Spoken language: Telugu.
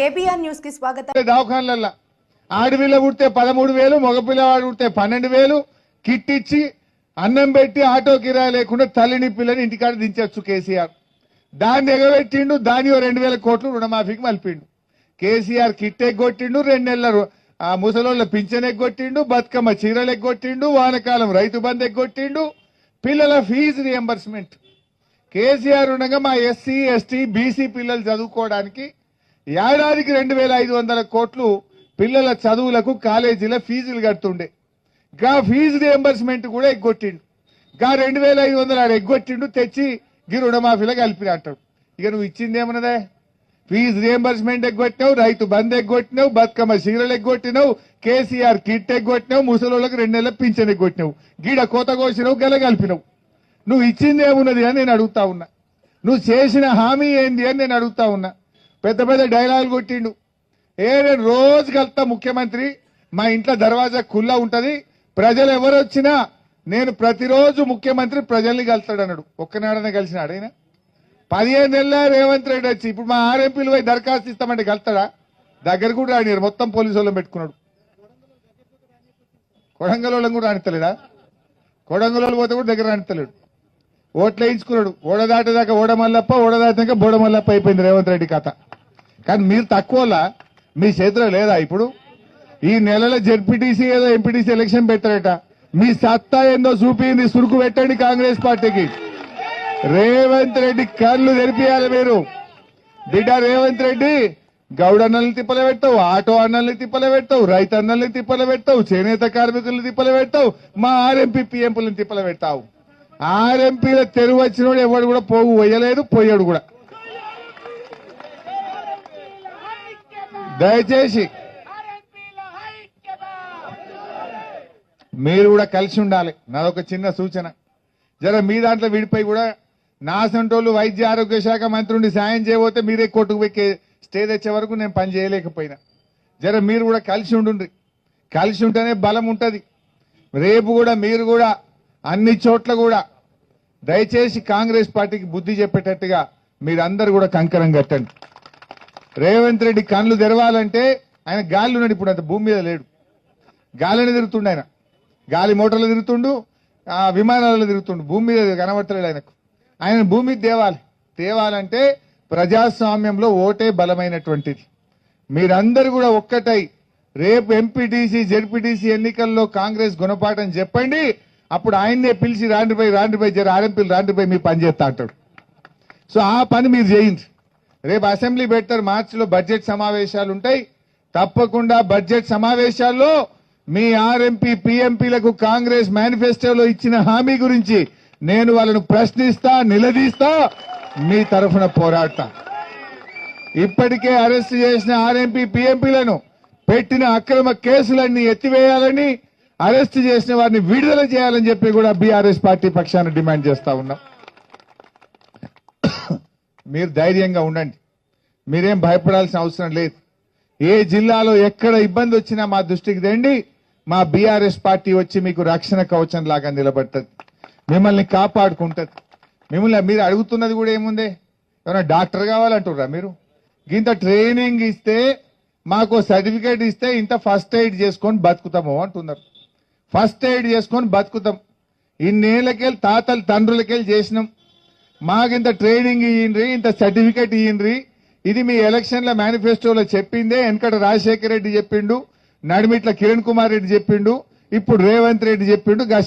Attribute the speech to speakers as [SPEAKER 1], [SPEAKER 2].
[SPEAKER 1] కేబీఆర్ న్యూస్కి స్వాగతం.
[SPEAKER 2] దవాఖానలల్లో? ఆడపిల్ల పుడితే పదమూడు వేలు మగపిల్లవాడు పుడితే పన్నెండు వేలు కిట్ ఇచ్చి అన్నం పెట్టి ఆటో కిరాయి లేకుండా తల్లిని పిల్లని ఇంటికాడ దించొచ్చు కేసీఆర్. దాన్ని ఎగబెట్టిండు దాని రెండు వేల కోట్లు రుణమాఫీకి మలిపిండు కేసీఆర్ కిట్ ఎగ్గొట్టిండు రెండు నెలల ఆ ముసలోళ్ళ పింఛన్ ఎగ్గొట్టిండు బతుకమ్మ చీరలు ఎగ్గొట్టిండు వానకాలం రైతు బంద్ ఎగ్గొట్టిండు పిల్లల ఫీజు రియంబర్స్మెంట్. కేసీఆర్ ఉండగా మా ఎస్సీ ఎస్టీ బీసీ పిల్లలు చదువుకోవడానికి ఏడాదికి రెండు వేల ఐదు వందల కోట్లు పిల్లల చదువులకు కాలేజీల ఫీజులు కడుతుండే. గా ఫీజు రియంబర్స్మెంట్ కూడా ఎగ్గొట్టిండు. గా రెండు వేల ఐదు వందలు ఆడ ఎగ్గొట్టిండు తెచ్చి గీ రుణమాఫీలో కలిపి అంటాడు. ఇక నువ్వు ఇచ్చింది ఏమన్నదే? ఫీజు రియంబర్స్మెంట్ ఎగ్గొట్టినావు రైతు బంద్ ఎగ్గొట్టినావు బతుకమ్మ చీరలు ఎగ్గొట్టినావు కేసీఆర్ కిట్ ఎగ్గొట్టినావు ముసలోళ్ళకి రెండు నెలల పింఛన్ ఎగ్గొట్టినావు. గీడ కోత కోసినావు గెల కలిపినావు. నువ్వు ఇచ్చింది ఏమున్నది అని నేను అడుగుతా ఉన్నా. నువ్వు చేసిన హామీ ఏంది అని నేను అడుగుతా ఉన్నా. పెద్ద పెద్ద డైలాగులు కొట్టిండు. ఏ నేను రోజు కలుతా ముఖ్యమంత్రి మా ఇంట్లో దర్వాజా కుల్లా ఉంటది ప్రజలు ఎవరు వచ్చినా నేను ప్రతిరోజు ముఖ్యమంత్రి ప్రజల్ని కలుస్తాడు అన్నాడు ఒక్కనాడనే కలిసినాడు ఆయన. పదిహేను నెలల రేవంత్ రెడ్డి వచ్చి ఇప్పుడు మా ఆర్ఎంపీలు పోయి దరఖాస్తు ఇస్తామంటే కలుతాడా దగ్గర కూడా రానియరు మొత్తం పోలీసు వాళ్ళని పెట్టుకున్నాడు. కొడంగల్ వాళ్ళని కూడా రానిస్తలేడా కొడంగల్ పోతే కూడా దగ్గర రానిస్తలేడు ఓట్లు వేయించుకున్నాడు. ఓడదాటేదాకా ఓడమల్లప్ప ఓడదాటాక బోడమల్లప్ప అయిపోయింది రేవంత్ రెడ్డి కథ. కానీ మీరు తక్కువలా మీ చేతిలో లేదా ఇప్పుడు? ఈ నెలలో జెడ్పీటీసీ ఏదో ఎంపీటీసీ ఎలక్షన్ పెట్టారట. మీ సత్తా ఏందో చూపింది సురుకు పెట్టండి కాంగ్రెస్ పార్టీకి. రేవంత్ రెడ్డి కళ్ళు తెరిపియాలి మీరు. బిడ్డ రేవంత్ రెడ్డి గౌడ అన్నల్ని తిప్పలు పెడతావు ఆటో అన్నల్ని తిప్పలు పెడతావు రైతు అన్నల్ని తిప్పలు పెడతావు చేనేత కార్మికులను తిప్పలు పెడతావు మా ఆర్ఎంపీ పిఎంపులను తిప్పలు పెడతావు. ఆర్ఎంపీల తెరువు వచ్చినోడు ఎవడు కూడా పోగు పోయలేదు పోయాడు కూడా. దయచేసి మీరు కూడా కలిసి ఉండాలి. నాదొక చిన్న సూచన. జర మీ దాంట్లో విడిపోయి కూడా నా సంటోళ్ళు వైద్య ఆరోగ్య శాఖ మంత్రి ఉండి సాయం చేయబోతే మీరే కోర్టుకు పోయి స్టే తెచ్చే వరకు నేను పని చేయలేకపోయినా. జర మీరు కూడా కలిసి ఉండుండ్రి. కలిసి ఉంటేనే బలం ఉంటది. రేపు కూడా మీరు కూడా అన్ని చోట్ల కూడా దయచేసి కాంగ్రెస్ పార్టీకి బుద్ధి చెప్పేటట్టుగా మీరందరూ కూడా కంకరం కట్టండి. రేవంత్ రెడ్డి కళ్ళు తెరవాలంటే ఆయన గాలి ఉన్నాడు ఇప్పుడు అంత భూమి మీద లేడు. గాలిని తిరుగుతుండు ఆయన. గాలి మోటార్లు తిరుగుతుండు ఆ విమానాలలో తిరుగుతుండు. భూమి మీద కనబడతలేడు ఆయనకు. ఆయన భూమి తేవాలి. తేవాలంటే ప్రజాస్వామ్యంలో ఓటే బలమైనటువంటిది. మీరందరూ కూడా ఒక్కటై రేపు ఎంపీటీసీ జెడ్పీటీసీ ఎన్నికల్లో కాంగ్రెస్ గుణపాఠం చెప్పండి. అప్పుడు ఆయన్నే పిలిచి రాండిపోయి రాండిపోయి జర ఆర్ఎంపీలు రాండిపోయి మీ పని చేస్తా అంటాడు. సో ఆ పని మీరు చేయండి. రేపు అసెంబ్లీ పెడతారు మార్చిలో బడ్జెట్ సమావేశాలు ఉంటాయి. తప్పకుండా బడ్జెట్ సమావేశాల్లో మీ ఆర్ఎంపీ పిఎంపీలకు కాంగ్రెస్ మేనిఫెస్టోలో ఇచ్చిన హామీ గురించి నేను వాళ్ళను ప్రశ్నిస్తా నిలదీస్తా మీ తరఫున పోరాడతా. ఇప్పటికే అరెస్ట్ చేసిన ఆర్ఎంపీ పిఎంపీలను పెట్టిన అక్రమ కేసులన్నీ ఎత్తివేయాలని అరెస్ట్ చేసిన వారిని విడుదల చేయాలని చెప్పి కూడా బీఆర్ఎస్ పార్టీ పక్షాన డిమాండ్ చేస్తా ఉన్నాం. మీరు ధైర్యంగా ఉండండి. మీరేం భయపడాల్సిన అవసరం లేదు. ఏ జిల్లాలో ఎక్కడ ఇబ్బంది వచ్చినా మా దృష్టికి తెండి మా బీఆర్ఎస్ పార్టీ వచ్చి మీకు రక్షణ కవచం లాగా నిలబడుతుంది. మిమ్మల్ని కాపాడుకుంటుంది. మిమ్మల్ని మీరు అడుగుతున్నది కూడా ఏముంది? ఏమైనా డాక్టర్ కావాలంటుర్రా మీరు? ఇంత ట్రైనింగ్ ఇస్తే మాకు సర్టిఫికేట్ ఇస్తే ఇంత ఫస్ట్ ఎయిడ్ చేసుకొని బతుకుతాము అంటున్నారు. ఫస్ట్ ఎయిడ్ చేసుకొని బతుకుతాం. ఇన్నేళ్ళకెళ్ళి తాతలు తండ్రులకెళ్ళి చేసినాం. మాకింత ట్రైనింగ్ ఇయ్యండ్రి ఇంత సర్టిఫికేట్ ఇయ్యండ్రి. ఇది మీ ఎలక్షన్ల మేనిఫెస్టోలో చెప్పిందే వెనకట రాజశేఖర రెడ్డి చెప్పిండు నడిమిట్ల కిరణ్ కుమార్ రెడ్డి చెప్పిండు ఇప్పుడు రేవంత్ రెడ్డి చెప్పిండు గా